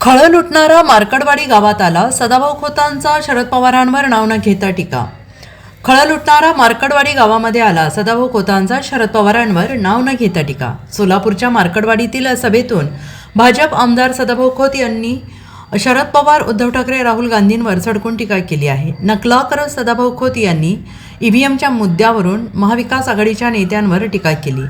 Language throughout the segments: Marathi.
खळ लुटणारा मार्कडवाडी गावात आला. सदाभाऊ खोतांचा शरद पवारांवर नाव न घेता टीका. खळ लुटणारा मार्कडवाडी गावामध्ये आला. सदाभाऊ खोतांचा शरद पवारांवर नाव न घेता टीका. सोलापूरच्या मार्कडवाडीतील सभेतून भाजप आमदार सदाभाऊ खोत यांनी शरद पवार उद्धव ठाकरे राहुल गांधींवर सडकून टीका केली आहे. नकला करत सदाभाऊ खोत यांनी ईव्हीएमच्या मुद्द्यावरून महाविकास आघाडीच्या नेत्यांवर टीका केली.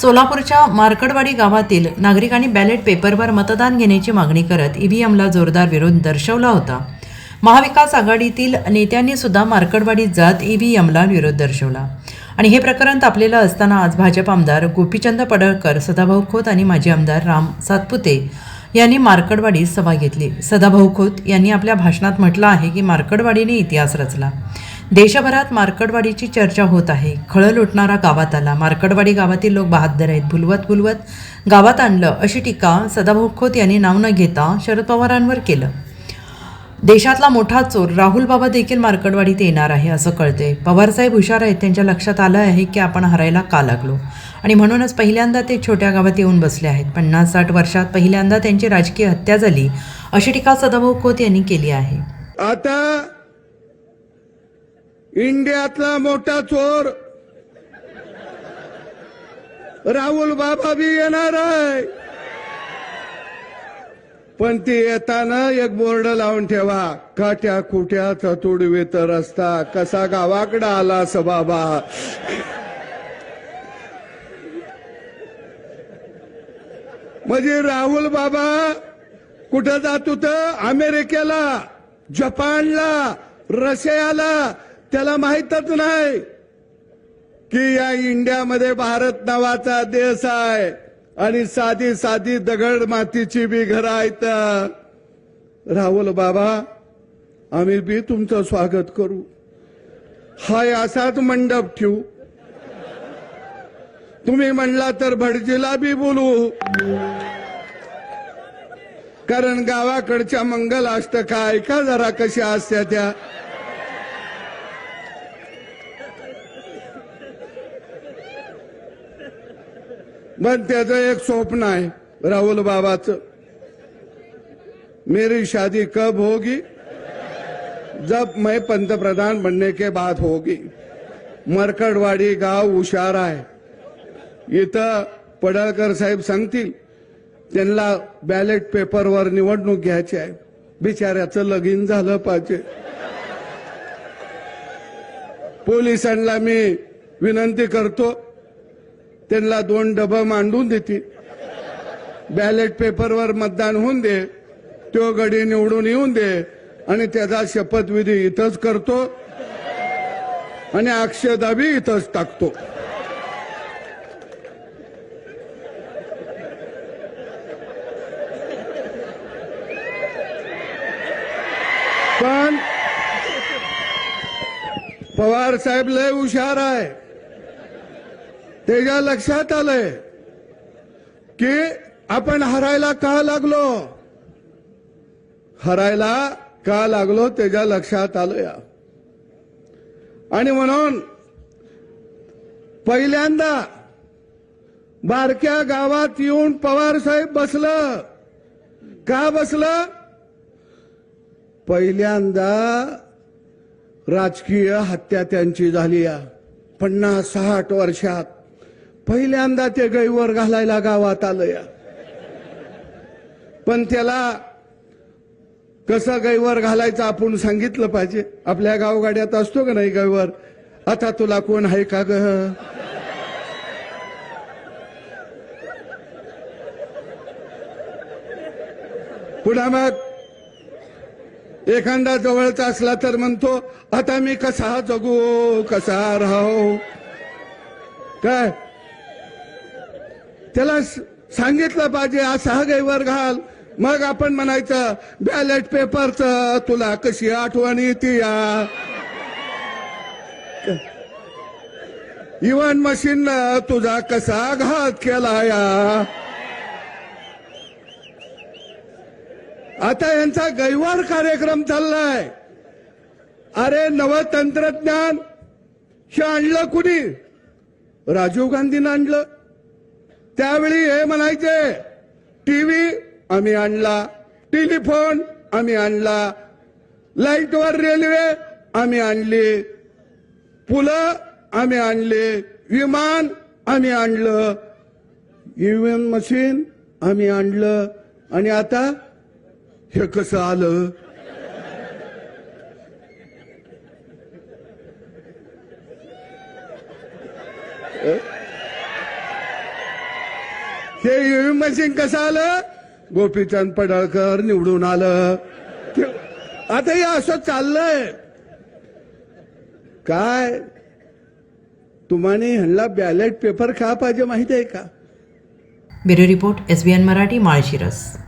सोलापूरच्या मार्कडवाडी गावातील नागरिकांनी बॅलेट पेपरवर मतदान घेण्याची मागणी करत ईव्हीएमला जोरदार विरोध दर्शवला होता. महाविकास आघाडीतील नेत्यांनी सुद्धा मार्कडवाडीत जात ईव्हीएमला विरोध दर्शवला. आणि हे प्रकरण तापलेलं असताना आज भाजप आमदार गोपीचंद पडळकर सदाभाऊ खोत आणि माजी आमदार राम सातपुते यांनी मार्कडवाडीत सभा घेतली. सदाभाऊ खोत यांनी आपल्या भाषणात म्हटलं आहे की मार्कडवाडीने इतिहास रचला. देशभरात मार्कडवाडीची चर्चा होत आहे. खळं लुटणारा गावात आला. मार्कडवाडी गावातील लोक बहादर आहेत. भुलवत भुलवत गावात आणलं अशी टीका सदाभाऊ खोत यांनी नाव न घेता शरद पवारांवर केलं. देशातला मोठा चोर राहुल बाबा देखील मार्कडवाडीत येणार आहे असं कळतंय. पवारसाहेब हुशार आहेत. त्यांच्या लक्षात आलं आहे की आपण हरायला का लागलो? आणि म्हणूनच पहिल्यांदा ते छोट्या गावात येऊन बसले आहेत. पन्नास साठ वर्षात पहिल्यांदा त्यांची राजकीय हत्या झाली अशी टीका सदाभाऊ खोत यांनी केली आहे. आता इंडियातला मोठा चोर. राहुल बाबा बी येणार आहे. पण ते येताना एक बोर्ड लावून ठेवा. काट्या कुट्याचा तुडवीत रस्ता. कसा गावाकडे आला अस बाबा. म्हणजे राहुल बाबा कुठं जात होत? अमेरिकेला जपानला रशियाला त्याला माहीतच नाही की या इंडियामध्ये भारत नावाचा देश आहे आणि साधी साधी दगड मातीची बी घरं आहेत. राहुल बाबा आम्ही बी तुमचं स्वागत करू. हाय असाच मंडप ठेवू. तुम्ही म्हणला तर भटजीला बी बोलू. कारण गावाकडच्या मंगल अष्टका ऐका जरा कशा असत्या त्या. पण त्याचं एक स्वप्न आहे राहुल बाबाचं. मेरी शादी कब होगी? जब मैं पंतप्रधान बनने के बाद होगी. मरकडवाडी गाव हुशार आहे इथं पडळकर साहेब सांगतील त्यांना बॅलेट पेपरवर निवडणूक घ्यायची आहे. बिचाऱ्याचं लगीन झालं पाहिजे. पोलिसांना मी विनंती करतो त्यांना दोन डबं मांडून देतील. बॅलेट पेपरवर मतदान होऊन दे तो गडी निवडून येऊन दे आणि त्याचा शपथविधी इथंच करतो आणि अक्षदाबी इथंच टाकतो. पण पवार साहेब लय हुशार आहे. त्याच्या लक्षात आलंय की आपण हरायला का लागलो? हरायला का लागलो त्याच्या लक्षात आलं या आणि म्हणून पहिल्यांदा बारक्या गावात येऊन पवार साहेब बसलं. का बसलं? पहिल्यांदा राजकीय हत्या त्यांची झाली या पन्नास साठ वर्षात. पहिल्यांदा ते गैवर घालायला गावात आलं या. पण त्याला कसं गैवर घालायचं आपण सांगितलं पाहिजे. आपल्या गावगाड्यात असतो का नाही गैवर आता तुला कोण आहे का ग? पुन्हा मग एखादा जवळचा असला तर म्हणतो आता मी कसा जगू? कसा राहू? काय? त्याला सांगितलं पाहिजे असा गैवर घाल. मग आपण म्हणायचं बॅलेट पेपरचं तुला कशी आठवण येते या? इव्हन मशीन तुझा कसा घात केला या? आता यांचा गैवार कार्यक्रम चाललाय. अरे नव तंत्रज्ञान हे आणलं कुणी? राजीव गांधीनं आणलं. त्यावेळी हे म्हणायचे टीव्ही आम्ही आणला टेलिफोन आम्ही आणला लाईटवर रेल्वे आम्ही आणली पुलं आम्ही आणले विमान आम्ही आणलं ईव्हीएम मशीन आम्ही आणलं आणि आता हे कसं आलं? हे ईव्हीएम मशीन कसं आलं? गोपीचंद पडळकर निवडून आलं. आता हे असं चाललंय. काय? तुम्हाला ह्यांना बॅलेट पेपर का पाहिजे माहिती आहे का? Bureau report S B N Marathi Malshiras.